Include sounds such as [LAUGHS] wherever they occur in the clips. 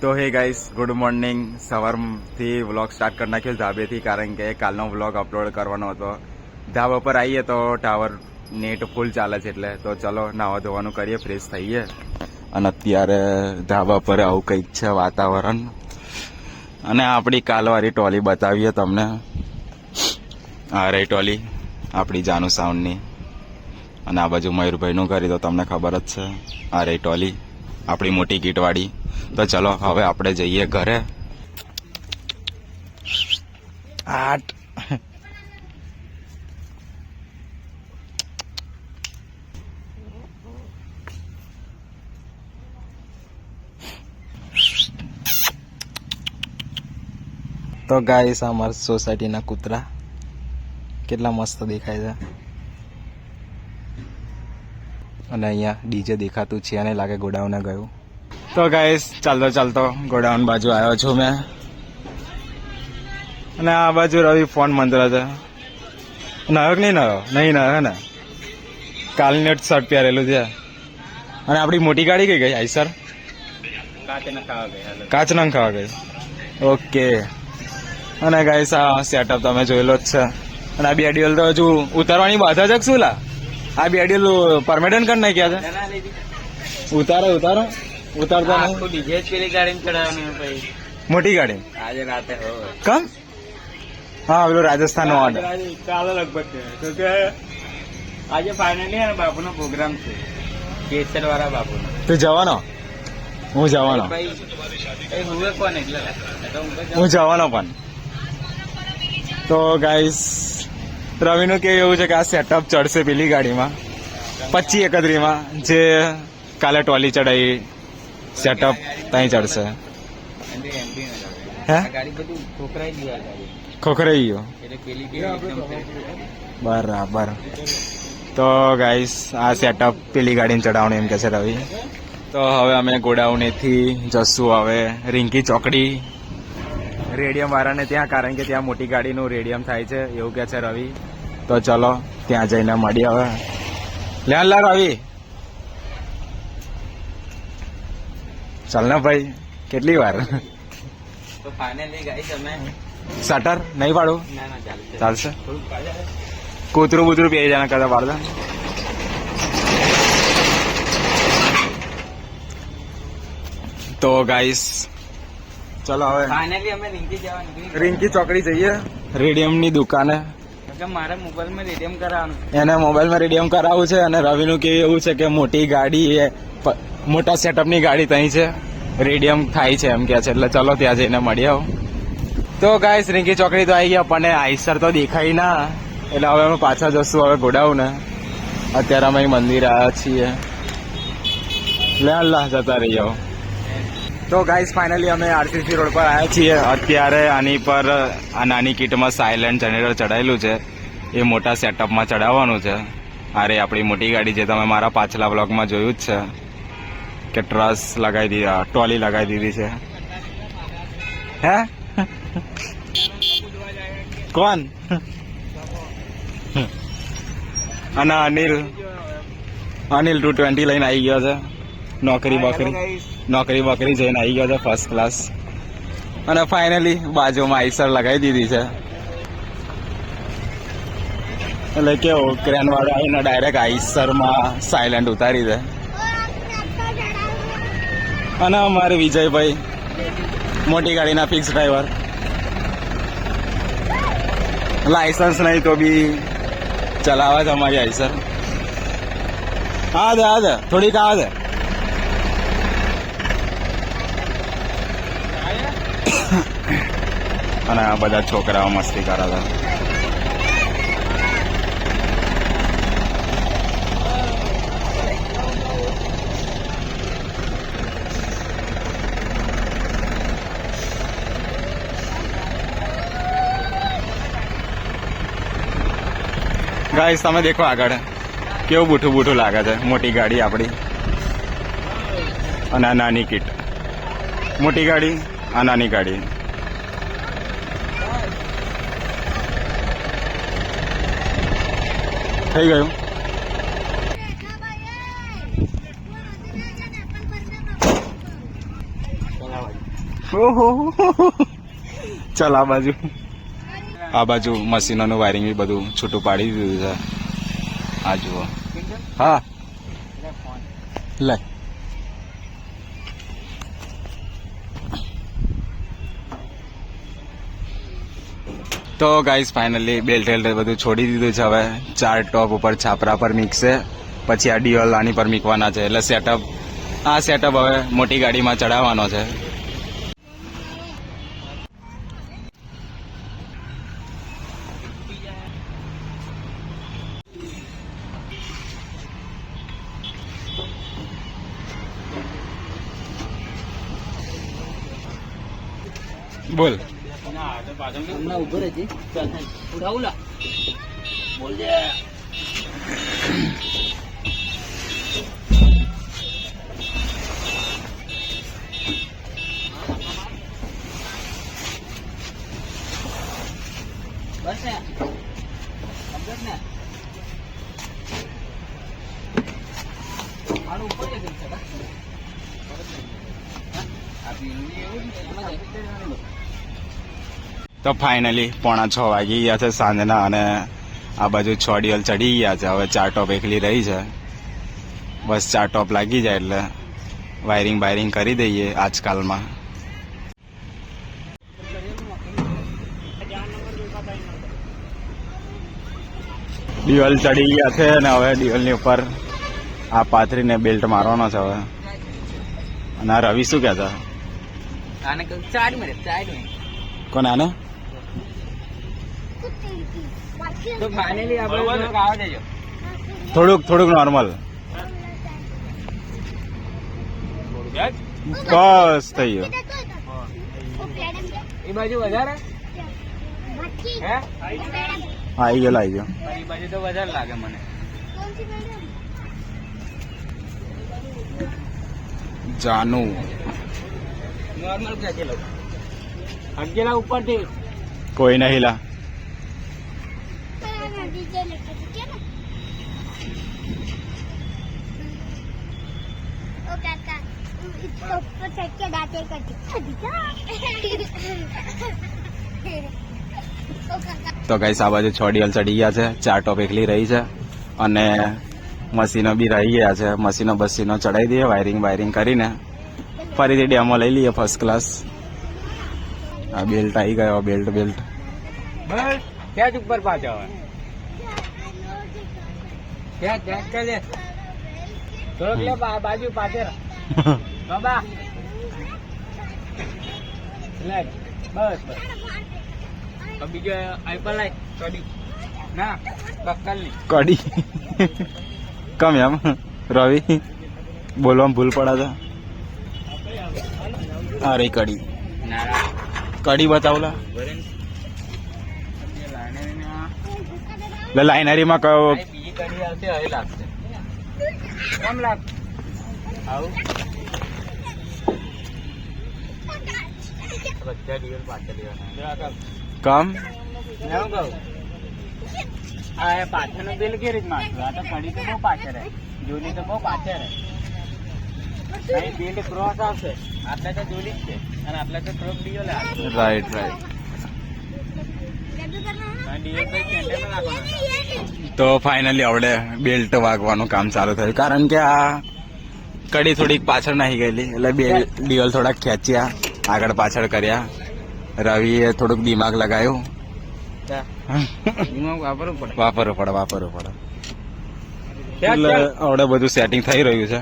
તો hey guys good morning સવારથી vlog start કરી નાખ્યો ધાબેથી, કારણ કે કાલનો વ્લોગ અપલોડ કરવાનો હતો. ધાબા પર આવીએ તો ટાવર નેટ ફૂલ ચાલે છે એટલે. તો ચલો નાવા ધોવાનું કરીએ ફ્રેશ થઈએ. અને અત્યારે ધાબા પર આવું કંઈક છે વાતાવરણ. અને આપણી કાલવારી ટોલી બતાવીએ તમને. આ રહી ટોલી, આપણી જાનુ સાઉન્ડની. અને આ બાજુ મયુરભાઈનું કરી તો તમને ખબર જ છે. આ રહી ટોલી. આપણી મોટી કીટવાળી તો ચલો, હવે આપણે જઈએ ઘરે. આટ તો ગાઈસ અમારા સોસાયટીના કૂતરા કેટલા મસ્ત દેખાય છે. અને અહીંયા ડીજે દેખાતું છે અને લાગે ગોડાઉને ગયું. તો ગાઈસ ચાલતો ચાલતો ગોડાઉન બાજુ આવ્યો છું મેં. અને આ બાજુ રવિ ફોન મંત્ર છે. નયો કે નહીં નયો? નહીં નયો ને? કાલની શર્ટ પહેરેલું છે. અને આપણી મોટી ગાડી કઈ ગઈ આઈસર? કાચ નંગ ખાવા ગઈ ઓકે. અને ગાઈસ આ સેટઅપ તમે જોયેલો જ છે. અને આ બે તો હજુ ઉતારવાની બાધા છે શું લા? આ બે ડીએલ પરમેડન કરી નાખ્યા છે. ઉતારો ઉતારો. ઉતારતા બીજે પેલી ગાડી ચડાવવાનું ભાઈ મોટી ગાડી. આજે રાતે કમ? હા પેલો રાજસ્થાન નો ઓર્ડર ચાલો લગભગ તો કે આજે ફાઇનલી બાપુનો પ્રોગ્રામ છે. કેસર વાળા બાપુનો. તું જવાનો? હું જવાનો. હું જવાનો પણ. તો ગાઈસ રવિનું કે એવું છે કે આ સેટઅપ ચડશે પેલી ગાડીમાં. પચી એકત્રીમાં, જે કાલે ટોલી ચડાવી સેટઅપ ત્યાં ચડશે. હે? ખોખરાઈ ગયું. બરાબર. તો ગાઈસ આ સેટઅપ પેલી ગાડીને ચડાવવાનું એમ કે છે રવિ. તો હવે અમે ગોડાઉનેથી જશું હવે રિંકી ચોકડી. રેડિયમ વાળાને ત્યાં, કારણ કે ત્યાં મોટી ગાડીનું રેડિયમ થાય છે, એવું કે છે રવિ. તો ચલો ત્યાં જઈને મળીએ હવે. લે લા આવી. ચાલ ને ભાઈ કેટલી વાર? તો ફાઇનલી શટર નહીં પાડું? ના ના ચાલશે. કૂતરું બૂતરું પી જાય કરતા પાડતા તો ગાઈસ ચલો હવે. રિંકી ચોકડી જઈએ. રેડિયમની દુકાને. કે એને મોબાઈલમાં રિડીમ કરાવવું છે અને રવિનું કેવું એવું છે કે મોટી ગાડી એ મોટા સેટઅપની ગાડી ત્યાં છે, રેડિયમ થાય છે એમ કે છે. એટલે ચલો ત્યાં જઈને મળી આવો. તો ગાઈસ રિંકી ચોકડી તો આવી ગયા પણ આઈસર તો દેખાય ના. એટલે હવે અમે પાછા જશું હવે ગોડાઉને. અત્યારે અમે મંદિર આવ્યા છીએ. લે, અલ્લાહ, જતા રહી જાઓ તો ગાઈઝ ફાઇનલી અમે આરસીસી રોડ પર આવ્યા છીએ. અત્યારે આની પર, આ નાની કીટમાં સાયલેન્ટ જનરેટર ચડાયેલું છે. એ મોટા સેટઅપમાં ચડાવવાનું છે. અરે, આપણી મોટી ગાડી જે તમે મારા પાછલા બ્લોગમાં જોયું જ છે. કે ટ્રસ લગાવી દીધા ટોલી લગાવી દીધી છે. હે? કોણ? અને અનિલ. અનિલ ટુ ટ્વેન્ટી લઈને આવી ગયો છે. નોકરી બકરી નોકરી બકરી જઈને આવી ગયો છે ફર્સ્ટ ક્લાસ અને ફાઇનલી બાજુમાં આઈસર લગાવી દીધી છે. એટલે કેવું ક્રેન વાળો આવીને ડાયરેક્ટ આઈસરમાં સાયલેન્ટ ઉતારી દે. અને અમારે વિજયભાઈ, મોટી ગાડીના ફિક્સ ડ્રાઈવર લાયસન્સ નહીં તો બી ચલાવે છે અમારી આઈસર. હા દે હા દે, થોડીક આ અને આ બધા છોકરાઓ મસ્તી કરે છે. ગાઈસ તમે દેખો આગળ. કેવું બૂઠું બૂઠું લાગે છે. મોટી ગાડી આપણી. અને આ નાની કીટ મોટી ગાડી, આ નાની ગાડી. થઈ ગયું. ઓહો. ચાલ આ બાજુ. આ બાજુ મશીનોનું વાયરિંગ બી બધું છૂટું પાડી દીધું છે. આ જુઓ. હા. લે. તો ગાઈસ ફાઇનલી બેલ્ટ હેલ્ટ બધું છોડી દીધું છે. હવે ચાર ટોપ ઉપર છાપરા પર મિક્સે પછી આ ડીઓલ આની પર મીકવાના છે. એટલે સેટઅપ આ સેટઅપ હવે મોટી ગાડીમાં ચડાવવાનો છે. બોલ. હમણાં ઊભો રહેજે ચાલ ઉઠાવું લા બોલજે બસ ને કમ્પ્લીટ ને મારું ઉપર જશે સગા આ પીલું એવું જ ને, એમાં જ હશે. તો ફાઇનલી પોણા છ વાગી ગયા છે સાંજના અને આ બાજુ છ ડીએલ ચડી ગયા છે. હવે ચાર ટોપ એકલી રહી છે. બસ ચાર ટોપ લાગી જાય એટલે વાયરિંગ બાયરિંગ કરી દઈએ આજકાલમાં. ડ્યુઅલ ચડી ગયા છે અને હવે ડ્યુઅલની ઉપર આ પાથરીને બેલ્ટ મારવાનો છે હવે. અને આ રવિ શું કહેતા? કોને આને? તો ફાઇનલી આપણે થોડુંક દેજો. થોડુંક થોડુંક નોર્મલ બસ થઈ ગયું. એ બાજુ વધારે? હે? આવી ગયો આવી ગયો. એ બાજુ તો વધારે લાગે મને. જાનુ. નોર્મલ ખેંચી લઉં હટકેલા ઉપરથી. કોઈ નહીં લા. તો કઈ આ બાજુ છ ડીએલ ચડી ગયા છે. ચાર ટોપ એકલી રહી છે. અને મશીનો બી રહી ગયા છે. મશીનો બસીનો ચડાવી દઈએ વાયરિંગ વાયરિંગ કરીને. ફરીથી ડેમો લઈ લઈએ ફર્સ્ટ ક્લાસ આ બેલ્ટ આવી ગયો બેલ્ટ બેલ્ટ બસ ત્યાં જ ઉપર પાછો હવે ત્યાં ત્યાં કે લે થોડોક લે બા- બાજુ પાછળ. [LAUGHS] બાબા. બસ બસ. બીજો આઈપલ લાય ચોડી ના કક્કલની કડી? કમ એમ રવિ? બોલવામાં ભૂલ પડે અરે કડી. કડી બતાવલા લાઇનરીમાં કયો બીજી કડી આવશે હવે લાગશે. કેમ લાગ આવું? બધા પાછળ લેવાના કમ? એવું કહું? આ એ પાછળનો બિલ કેવી રીત મારશું આ તો કડી તો બહુ પાછળ હે. જૂની તો બહુ પાછળ હે. અહીં બિલ ક્રોસ આવશે. આટલે તો જૂની જ છે. અને આટલે તો ક્રોસ ડીઓ લાગશે રાઈટ રાઈટ તો ફાઇનલી આવડે બેલ્ટ વાગવાનું કામ ચાલુ થયું. કારણ કે આ કડી થોડીક પાછળ નાહી ગયેલી. એટલે બે ડિવલ થોડાક ખેંચ્યા આગળ પાછળ કર્યા. રવિએ થોડુંક દિમાગ લગાવ્યું વાપરવું પડે. વાપરવું પડે વાપરવું પડે. એટલે આવડે બધું સેટિંગ થઈ રહ્યું છે.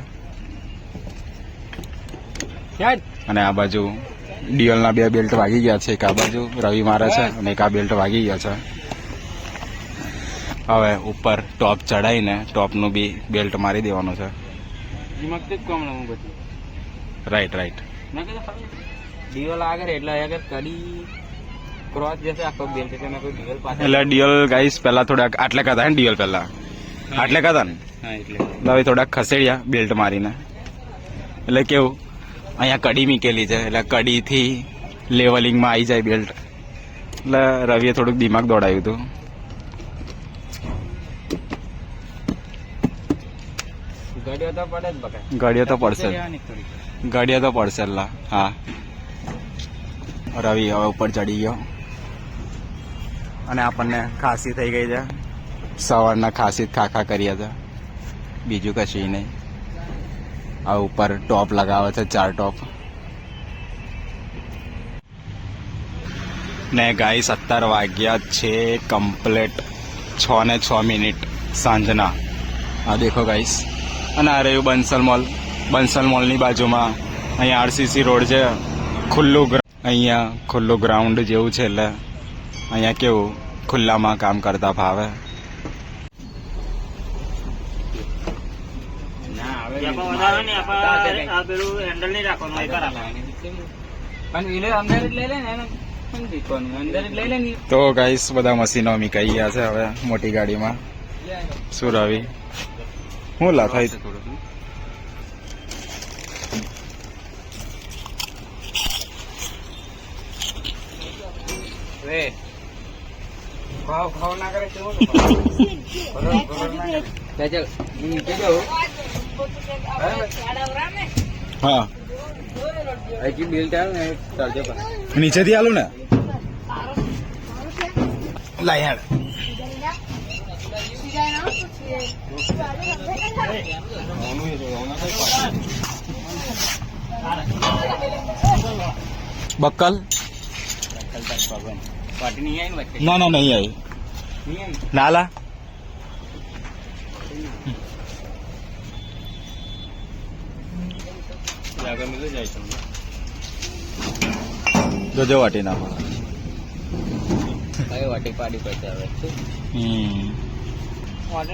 અને આ બાજુ ડીએલ ના બે બેલ્ટ વાગી ગયા છે એક આ બાજુ રવિ મારે છે અને એક આ બેલ્ટ વાગી ગયા છે. હવે ઉપર ટોપ ચડાવીને ટોપનું બી બેલ્ટ મારી દેવાનું છે. રાઈટ રાઈટ ડિયલ આગળ એટલે આગળ કડી ક્રોસ જશે આખો બેલ્ટ એટલે ડિયલ ગાઈસ પહેલા થોડાક આટલે કરતા ને ડિયલ પહેલા? આટલે કરતા ને? હા એટલે એટલે. હવે થોડાક ખસેડ્યા બેલ્ટ મારીને. એટલે કેવું? અહીંયા કડી મૂકેલી છે એટલે કડીથી લેવલિંગમાં આવી જાય બેલ્ટ એટલે રવિએ થોડુંક દિમાગ દોડાવ્યું હતું. ગાડીઓ તો પડશે ઘડિયો તો પડશે લા હા. રવિ હવે ઉપર ચડી ગયો. અને આપણને ખાંસી થઈ ગઈ છે. સવારના ખાંસી ખાખા કરીએ હતા બીજું કશું નહીં. આ ઉપર ટોપ લગાવે છે, ચાર ટોપ ને ગાઈ સત્તર વાગ્યા છે કમ્પ્લેટ છ ને છ મિનિટ સાંજના. આ દેખો ગાઈસ અને આ રહ્યું બંસલ મોલ. બંસલ મોલની બાજુમાં અહીંયા આરસીસી રોડ છે. ખુલ્લું અહીંયા ખુલ્લું ગ્રાઉન્ડ જેવું છે એટલે અહીંયા કેવું ખુલ્લામાં કામ કરતા ફાવે ત્યાં પણ વધારે નહીં, આપણે આ પેલું હેન્ડલ નહીં રાખવાનું, એ બરાબર. તો ગાઈસ બધા મશીનો મીકાઈ ગયા છે હવે મોટી ગાડીમાં. શું રવિ? હું લા થાય? હા નીચેથી ના કરે [LAUGHS] હેડ પાટી નહીં આવી ને બક્કલ ના ના નહીં આવી? નાલા આગળ મિલી જાય તમને. જોજો વાટી નાખો કઈ વાટી પાડી પડશે હવે હમ વાટે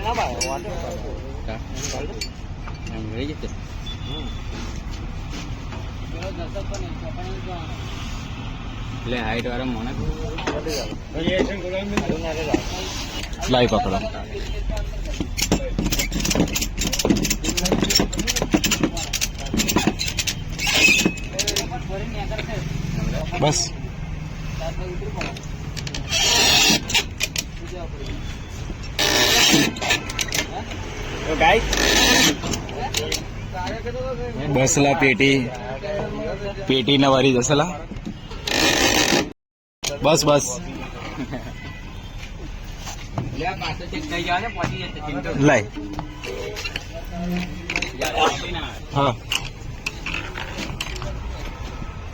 મળી જશે. એટલે હાઈટ વાળા માણસ લાઈ પકડો બસ. બસલા પેટી. પેટી ના વારી જસલા બસ બસ. લે આ પાછો ચેક થઈ જવા દે પહોંચી જશે ચિંતા લાઈ હા.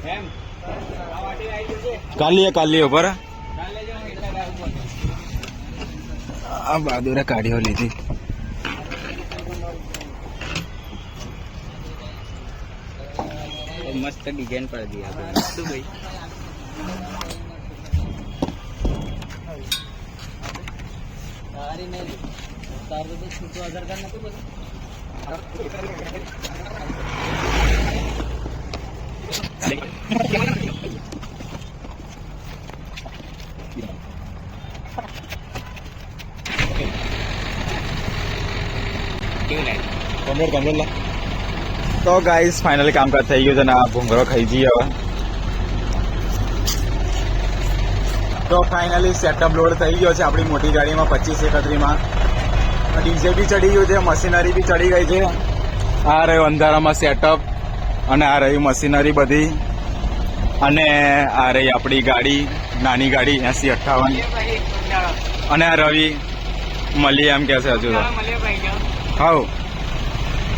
એમ? આ વાટી આવી જશે કાલીએ કાલીએ ઉપર ચાલ લેજો હું એટલા ગાડી પહોંચું. આ બહાદુરે કાઢીઓ લીધી એ મસ્ત ડિઝાઇન પર દી આપણે શું ભાઈ તારી નહીં તારું તો છૂટું આધાર કાર્ડ નતું બધું કમ્પ્લીટ કમ્પ્લીટ તો ગાઈસ ફાઇનલી કામકાજ થઈ ગયું છે ને આ ભૂંગળો ખાઈ જઈએ હવે તો ફાઇનલી સેટઅપ લોડ થઈ ગયો છે આપણી મોટી ગાડીમાં પચીસ એકત્રીમાં ડીજે બી ચડી ગયું છે મશીનરી બી ચડી ગઈ છે. આ રહ્યું અંધારામાં સેટઅપ અને આ રહી મશીનરી બધી. અને આ રહી આપણી ગાડી નાની ગાડી એસી અઠ્ઠાવન. અને આ રવિ મળી એમ કે છે હજુ તો. હાઉ?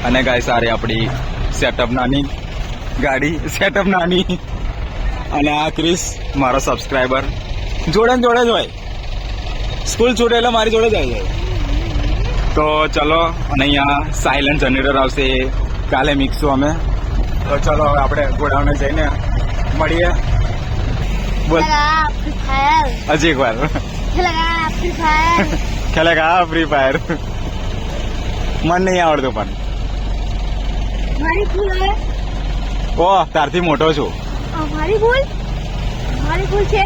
અને ગાય સારી આપણી સેટઅપ નાની. ગાડી સેટઅપ નાની. અને આ ક્રિસ મારો સબસ્ક્રાઈબર જોડે જોડે જ હોય. સ્કૂલ છૂટે એટલે મારી જોડે જ આવી જાય. તો ચલો અને અહીંયા સાયલન્ટ જનરેટર આવશે. કાલે મીકશું અમે. તો ચલો હવે આપણે ગોડાઉને જઈને મળીએ. બોલ. હજી એક વાર. ખેલેગા ફ્રી ફાયર મન નહીં આવડતું પણ. મારી ભૂલ હવે. ઓ તારથી મોટો છું. મારી ભૂલ? મારી ભૂલ છે.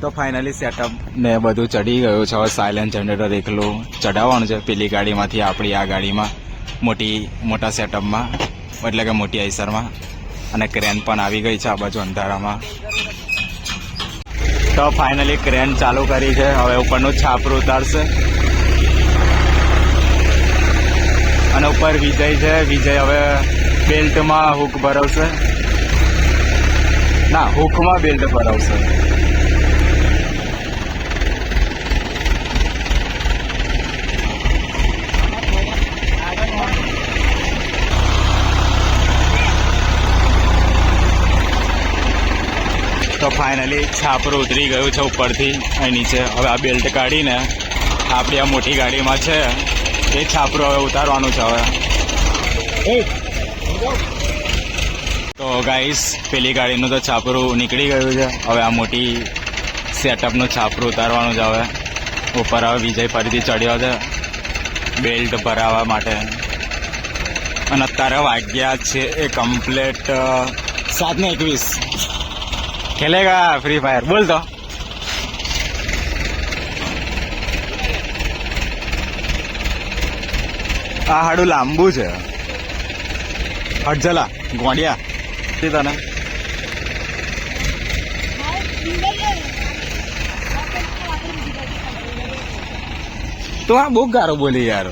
તો ફાઇનલી સેટઅપ ને બધું ચડી ગયું છે. હવે સાયલેન્ટ જનરેટર એકલું ચડાવવાનું છે. પેલી ગાડીમાંથી આપણી આ ગાડીમાં મોટી મોટા સેટઅપમાં એટલે કે મોટી આઈસરમાં. અને ક્રેન પણ આવી ગઈ છે આ બાજુ અંધારામાં. તો ફાઇનલી ક્રેન ચાલુ કરી છે. હવે ઉપરનું છાપરું ઉતારશે. અને ઉપર વિજય છે. વિજય હવે બેલ્ટમાં હુક ભરાવશે. ના, હુકમાં બેલ્ટ ભરાવશે. તો ફાઇનલી છાપરું ઉતરી ગયું છે ઉપરથી, અહીં નીચે. હવે આ બેલ્ટ કાઢીને આપણી આ મોટી ગાડીમાં છે. એ છાપરું હવે ઉતારવાનું છે હવે. તો ગાઈસ પેલી ગાડીનું તો છાપરું નીકળી ગયું છે. હવે આ મોટી સેટઅપનું છાપરું ઉતારવાનું છે હવે. ઉપર હવે વિજય ફરીથી ચડ્યો છે. બેલ્ટ ભરાવવા માટે. અને અત્યારે વાગ્યા છે એ કમ્પ્લેટ સાત ને એકવીસ. ખેલેગા ફ્રી ફાયર બોલ તો. આ હાડું લાંબુ છે. હટજલા ગોડિયા. તે તને. તો આ બહુ ગારો બોલી યાર.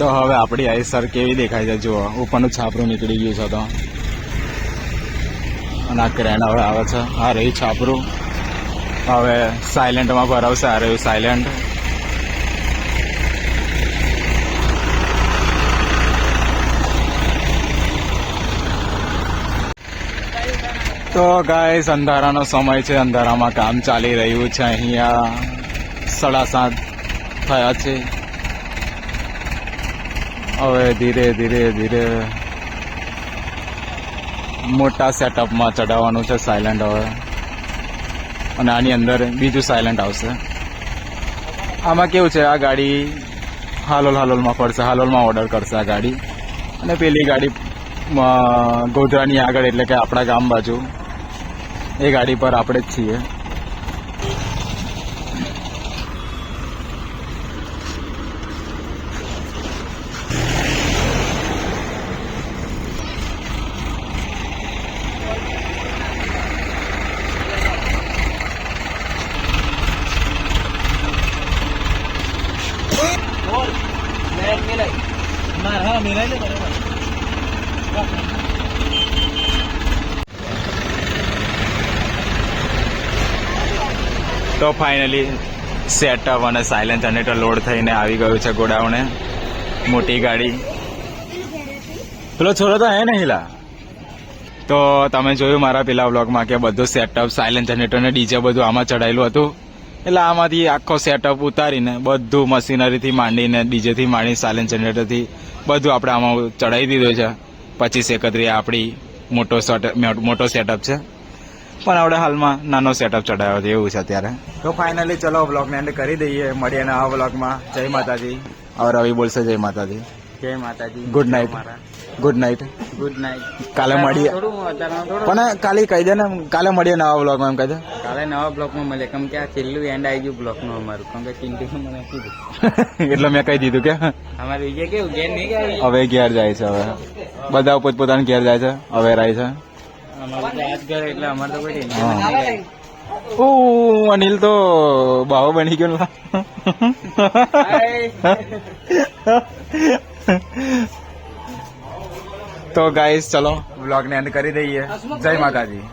તો હવે આપણી આઈસર કેવી દેખાય છે? જુઓ, ઉપરનું છાપરું નીકળી ગયું છે તો. અને આ ક્રેન હવે આવે છે. આ રહ્યું છાપરું. હવે સાયલેન્ટમાં ભરાવશે, આ રહ્યું સાયલેન્ટ તો ગાઈસ અંધારાનો સમય છે. અંધારામાં કામ ચાલી રહ્યું છે. અહીંયા સાડા સાત થયા છે. હવે ધીરે ધીરે ધીરે મોટા સેટઅપમાં ચડાવવાનું છે સાયલેન્ટ હવે. અને આની અંદર બીજું સાયલેન્ટ આવશે. આમાં કેવું છે, આ ગાડી હાલોલ હાલોલમાં પડશે હાલોલમાં ઓર્ડર કરશે આ ગાડી. અને પેલી ગાડી ગોધરાની આગળ એટલે કે આપણા ગામ બાજુ, એ ગાડી પર આપણે જ છીએ તો ફાઇનલી સેટઅપ અને સાયલેન્ટ જનરેટર લોડ થઈને આવી ગયું છે ગોડાઉને. મોટી ગાડી. પેલો છોરો તો હે ને હિલા? તો તમે જોયું મારા પેલા વ્લોગમાં કે બધું સેટઅપ સાયલેન્ટ જનરેટર ને ડીજે બધું આમાં ચડાયેલું હતું. એટલે આમાંથી આખો સેટઅપ ઉતારીને બધું મશીનરીથી માંડીને ડીજેથી માંડી સાયલેન્ટ જનરેટરથી બધું આપણે આમાં ચડાવી દીધું છે. પચીસ એકત્રી આપણી મોટો મોટો સેટઅપ છે. પણ આપણે હાલમાં નાનો સેટઅપ ચડાવ્યો છે એવું છે અત્યારે. તો ફાઇનલી ચલો વ્લોગને એન્ડ કરી દઈએ. મળીએ નવા બ્લોગમાં જય માતાજી. હવે રવિ બોલશે જય માતાજી. જય માતાજી. Good night good night good night કાલે મળીએ. પણ કાલે કહી દે ને કાલે મળીએ નવા વ્લોગમાં એમ કહી દે. કાલે નવા બ્લોકમાં મળે કેમ કે આ છેલ્લું એન્ડ આવી ગયું બ્લોકનું અમારું. કેમ કે ચિંતી મને કીધું. [LAUGHS] એટલે મેં કહી દીધું કે. અમારે કેવું? ઘેર નહીં હવે ઘેર જાય છે હવે. બધા પોતપોતાના ઘેર જાય છે હવે રાય છે. એટલે અમારે તો કોઈ ટેન્શન હા. નહીં ઓ અનિલ તો બાવો બની ગયો લા. તો ગાઈસ ચલો વ્લોગ ને એન્ડ કરી દઈએ. જય માતાજી.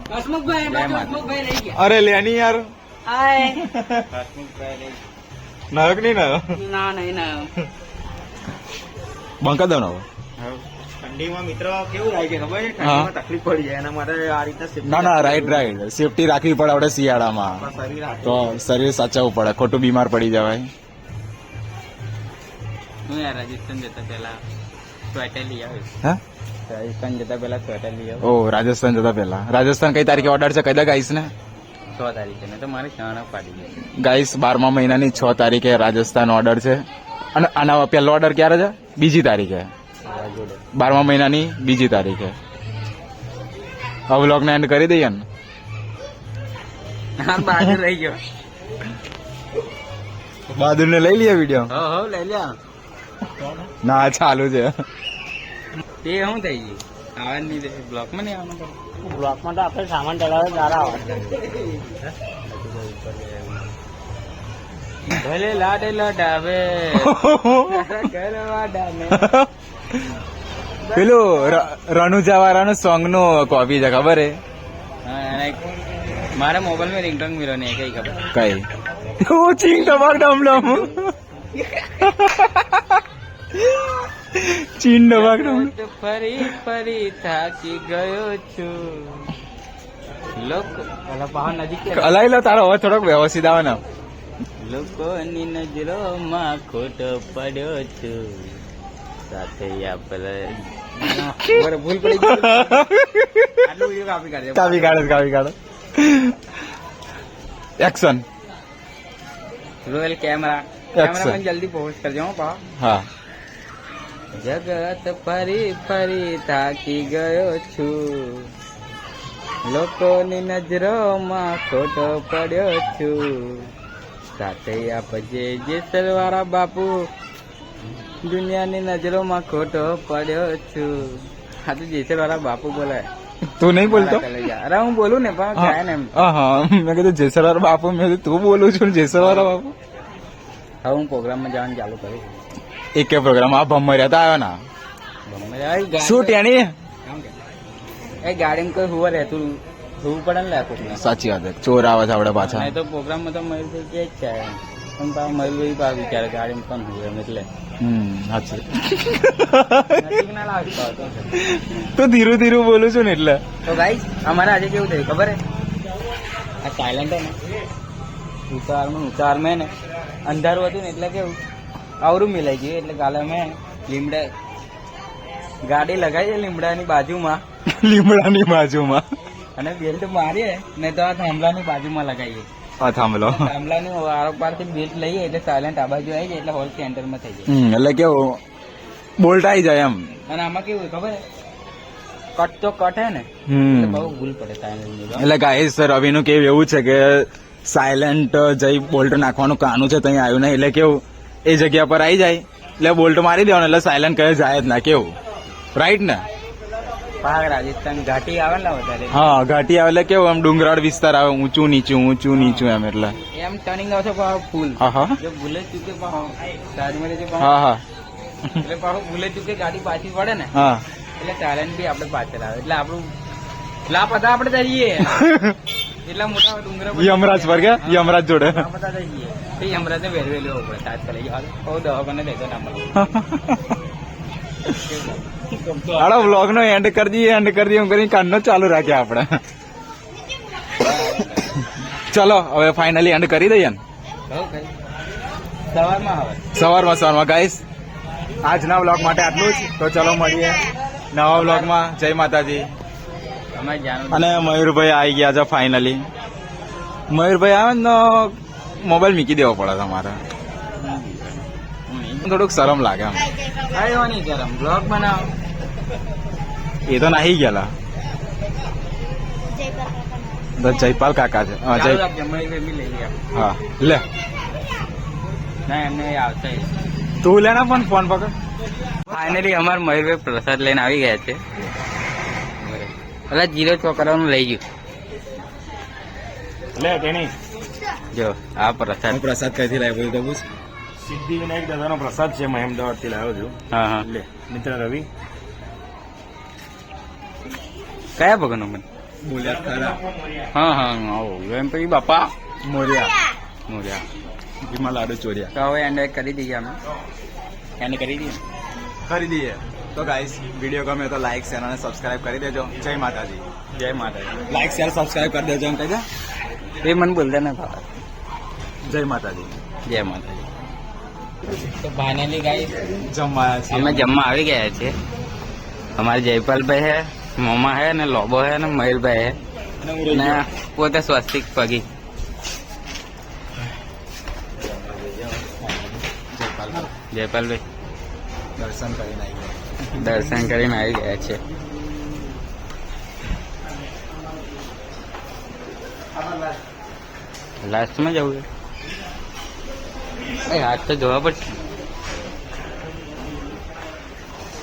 જય માતા અરે લેની યાર. નાયક નહીં નાયો ના નહીં ના બંકા દો. ઠંડીમાં મિત્રો કેવું થાય છે ખબર છે? ઠંડીમાં તકલીફ પડી જાય એના માટે આ રીતના ના ના રાઈટ રાઈટ સેફટી રાખવી પડે આપણે શિયાળામાં. તો શરીર સાચવવું પડે. ખોટું બીમાર પડી જવાય. હું યાર રાજસ્થાન જતા પહેલા સ્વેટર લઈ આવ્યો હા? રાજસ્થાન જતા પહેલા સ્વેટર લઈ આવ્યો ઓ રાજસ્થાન જતા પહેલા. રાજસ્થાન કઈ તારીખે ઓર્ડર છે કઈ ગાઈસ ને છ તારીખે ને તો મારે શાણા પાડી ગઈ ગાઈસ બારમા મહિનાની છ તારીખે રાજસ્થાન ઓર્ડર છે. અને આના પહેલો ઓર્ડર ક્યારે છે? બીજી તારીખે. બારમા મહિનાની બીજી તારીખે. હવે વ્લોગને એન્ડ કરી દઈએ ને? બાજુ રહી ગયો. બહાદુર ને લઈ લઈએ વીડિયો હો હો લઈ લ્યા ના ચાલુ છે. તે શું થઈ ગયું? આવવા જ નહીં બ્લોકમાં નહીં આવવાનું બ્લોકમાં તો આપણે સામાન ચડાવે સારા આવે. ભલે લાડે લડાવે. [LAUGHS] કરવા ડામે [LAUGHS] [LAUGHS] પેલું ર- રણુજા વાળાનું સોંગનું કોપી છે ખબર હે? હા, અને મારા મોબાઈલમાં રિંગટોન મિલો નહીં કઈ ખબર? કઈ? ઓ ચિંગ ટમાક ડમ ડમ ચીન ટમાક ડમ ફરી ફરી થાકી ગયો છું. લોકો નજીક. અલાઈ લો તારો અવાજ થોડોક વ્યવસ્થિત આવે ને. લોકોની નજરોમાં ખોટો પડ્યો છું. સાથે આપણે ભૂલ પડી ગઈ. આટલું વીડિયો કાપી કાઢો કાપી કાઢો. એક્શન રોયલ કેમેરા કેમેરામેન જલ્દી પોસ્ટ કરજો પા. હા. જગત ફરી ફરી થાકી ગયો છું. લોકોની નજરોમાં ખોટો પડ્યો છું. સાથે આપજે જે સરવાળા બાપુ દુનિયાની નજરોમાં ખોટો પડ્યો છું. હા તો જેસર વાળા બાપુ બોલે તું નહીં બોલતો? અરે હું બોલું ને પણ ગાય ને હા મેં કીધું જેસરવાર બાપુ મેં કીધું તું બોલું છું જેસર વાળા બાપુ? હવે હું પ્રોગ્રામમાં જવાનું ચાલુ કરું એક કે પ્રોગ્રામ. આ ભમરિયા તો આવ્યો ના. શું ટેણી? એ ગાડીમાં કોઈ હુવા રહેતું હુવું પડે ને લાખો સાચી વાત છે. ચોર આવે છે આપડે પાછા. તો પ્રોગ્રામમાં તો મળી છે. પણ પાછા મયુરભાઈ પાછા વિચારે ગાડીમાં પણ હુવે એમ એટલે. તો ધીરું ધીરું બોલું છું ને એટલે. તો ગાઈસ અમારે આજે કેવું થયું ખબર હે? આ સાયલન્ટ હે ને. ઉતારમાં ઉતારમાં ને. અંધારું હતું ને એટલે કેવું? આવરું મિલાઈ ગયું એટલે કાલે અમે લીમડા ગાડી લગાવી છે લીમડાની બાજુમાં. [LAUGHS] લીમડાની બાજુમાં. અને બેલ્ટ મારીએ ને તો આ થાંભલાની બાજુમાં લગાવીએ. આ થાંભલો. થાંભલાની આરોપારથી બીટ લઈએ એટલે સાયલન્ટ આ બાજુ આવી જાય એટલે હોલ સેન્ટરમાં થઈ જાય. એટલે કેવું બોલ્ટ આવી જાય એમ. અને આમાં કેવું ખબર? કટ તો કટ હે ને બહુ ભૂલ પડે સાયલન્ટ એટલે ગાઈસ રવિનું કેવું એવું છે કે સાયલેન્ટ જઈ બોલ્ટ નાખવાનું કાનું છે ત્યાં આવ્યું નહીં. એટલે કેવું એ જગ્યા પર આવી જાય એટલે બોલ્ટ મારી દેવાનું એટલે સાયલેન્ટ કહે જાય જ ના કેવું? રાઈટ ને? રાજસ્થાન ઘાટી આવે ને વધારે. હા ઘાટી આવે એટલે કેવું આમ ડુંગરાળ વિસ્તાર આવે ઊંચું નીચું ઊંચું નીચું એમ એટલે. એમ ટર્નિંગ આવશે ફૂલ? હા હા. ભૂલે ચૂકે. હા હા. એટલે પાછું ભૂલે ચૂકે ગાડી પાછી પડે ને? હા. એટલે ટાલેન્ટ બી આપણે પાછળ આવે. એટલે આપણું લાપતા આપણે જઈએ. [LAUGHS] એટલા મોટા ડુંગરા યમરાજ પર કે? યમરાજ જોડે. લાપતા જઈએ. તે યમરાજ ને વેરવેલું કરી જાવ બહુ દવાખાને લેતો ના [LAUGHS] મળે બ્લોગ નો એન્ડ કરી દઈએ એન્ડ કરી દઈએ એમ કરીને કાનનો ચાલુ રાખ્યા આપણે. ચલો, હવે ફાઇનલી એન્ડ કરી દઈએ ને. સવારમાં સવારમાં ગાઈસ આજના વ્લોગ માટે આટલું જ. તો ચલો, મળીએ નવા વ્લોગમાં જય માતાજી. અને મયુરભાઈ આવી ગયા છે ફાઇનલી મયુરભાઈ આવે ને મોબાઈલ મૂકી દેવો પડે તમારે. થોડુંક શરમ લાગે એમ. કઈ નહીં ગરમ. બ્લોગ બનાવો. એ તો નાહી ગયેલા. તો જયપાલ કાકા છે. હા જય લે. ના એમને એ તું લે ને પણ ફોન પકડ. ફાઇનલી અમાર મયુરભાઈ પ્રસાદ લઈને આવી ગયા છે. એટલે જીરો ચોકરાનું લઈ ગયું. લે તેની. જો આ પ્રસાદ. પ્રસાદ કઈથી લાવ્યો તો પૂછ. સિદ્ધિ વિનાયક દાદાનો પ્રસાદ છે હું અમદાવાદથી લાવ્યો છું. હા હા. લે મિત્ર રવિ. કયા ભગવાન મને? બોલ્યા ખરા. હા હા આવો. એમ પછી બાપા. મોર્યા. મોર્યા. ભીમા લાડુ ચોર્યા. તો હવે એને કરી દઈએ અમે. એને કરી દઈએ? કરી દઈએ. તો ગાઈસ વીડિયો ગમે તો લાઈક શેર અને સબસ્ક્રાઇબ કરી દેજો. જય માતાજી. જય માતાજી. લાઈક શેર સબસ્ક્રાઇબ કરી દેજો એમ કહેજો એ મને બોલતા ના ભાવે. જય માતાજી. જય માતાજી. તો ફાઇનલી ગાઈ જમવા અમે જમવા આવી ગયા છે અમારે જયપાલભાઈ હે મોમા હે ને લોબો હે ને મયુરભાઈ હે ને પોતે સ્વસ્તિક પગી. જયપાલભાઈ. દર્શન કરીને આવી ગયા. દર્શન કરીને આવી ગયા છે. લાસ્ટમાં જવું છે. હાથ તો જોવા પડશે